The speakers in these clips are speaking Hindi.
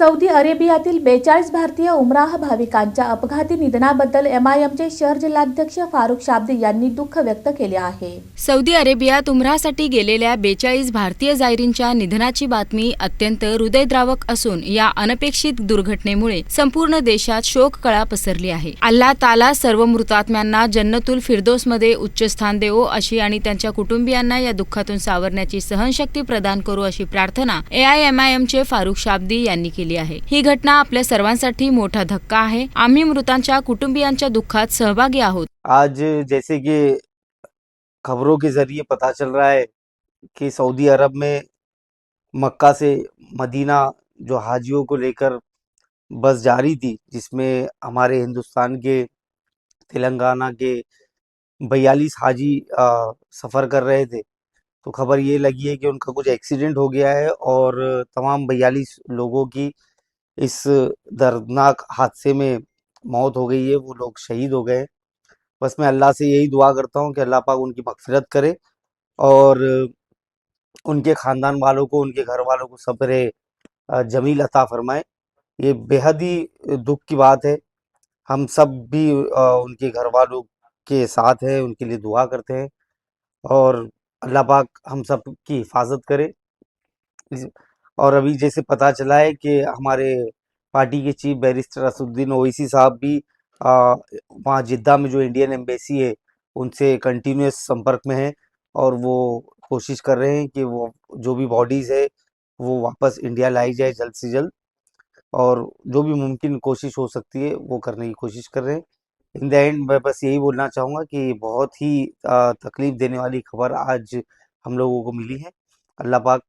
सौदी अरेबियातील बेचाळीस भारतीय उमराह भाविकांच्या अपघाती निधनाबद्दल एमआयएमचे शहर जिल्हाध्यक्ष फारुख शाब्दी यांनी दुःख व्यक्त केले आहे. सौदी अरेबियात उमरासाठी गेलेल्या बेचाळीस भारतीय जायरींच्या निधनाची बातमी अत्यंत हृदयद्रावक असून या अनपेक्षित दुर्घटनेमुळे संपूर्ण देशात शोककळा पसरली आहे. अल्लाह ताला सर्व मृतात्म्यांना जन्नतुल फिरदोसमध्ये उच्च स्थान देवो अशी आणि त्यांच्या कुटुंबियांना या दुःखातून सावरण्याची सहनशक्ती प्रदान करू अशी प्रार्थना एआयएमआयएमचे फारुख शाब्दी यांनी केली. आहे. ही घटना आपल्या सर्वांसाठी मोठा धक्का आहे. आम्ही मृतांच्या कुटुंबियांच्या दुःखात सहभागी आहोत. आज जैसे कि खबरों के ज़रिए पता चल रहा है कि सऊदी अरब में मक्का से मदीना जो हाजियों को लेकर बस जा रही थी जिसमें हमारे हिंदुस्तान के तेलंगाना के बयालीस हाजी अ, सफ़र कर रहे थे तो खबर ये लगी है कि उनका कुछ एक्सीडेंट हो गया है और तमाम बयालीस लोगों की इस दर्दनाक हादसे में मौत हो गई है। वो लोग शहीद हो गए। बस मैं अल्लाह से यही दुआ करता हूँ कि अल्लाह पाक उनकी मगफिरत करे और उनके ख़ानदान वालों को, उनके घर वालों को सब्र जमील अता फरमाए। ये बेहद ही दुख की बात है। हम सब भी उनके घर वालों के साथ हैं, उनके लिए दुआ करते हैं और अल्लाह पाक हम सब की हिफाजत करे। और अभी जैसे पता चला है कि हमारे पार्टी के चीफ बैरिस्टर असुद्दीन ओवैसी साहब भी वहाँ जिद्दा में जो इंडियन एम्बेसी है, उनसे कंटिन्यूस संपर्क में है और वो कोशिश कर रहे हैं कि वो, जो भी बॉडीज़ है, वो वापस इंडिया लाई जाए जल्द से जल्द और जो भी मुमकिन कोशिश हो सकती है, वो करने की कोशिश कर रहे हैं। इन द एंड मैं बस यही बोलना चाहूँगा कि बहुत ही तकलीफ़ देने वाली खबर आज हम लोगों को मिली है। अल्लाह पाक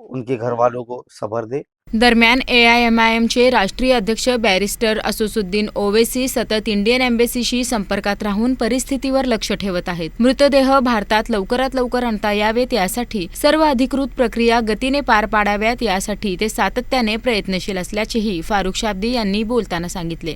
उनके घर वालों को सब्र दे। दरम्यान एआयएमआयएमचे राष्ट्रीय अध्यक्ष बॅरिस्टर असुसुद्दीन ओवेसी सतत इंडियन एम्बेसीशी संपर्कात राहून परिस्थितीवर लक्ष ठेवत आहेत. मृतदेह भारतात लवकरात लवकर आणता यावेत यासाठी सर्व अधिकृत प्रक्रिया गतीने पार पाडाव्यात यासाठी ते सातत्याने प्रयत्नशील असल्याचेही फारुख शाब्दी यांनी बोलताना सांगितले.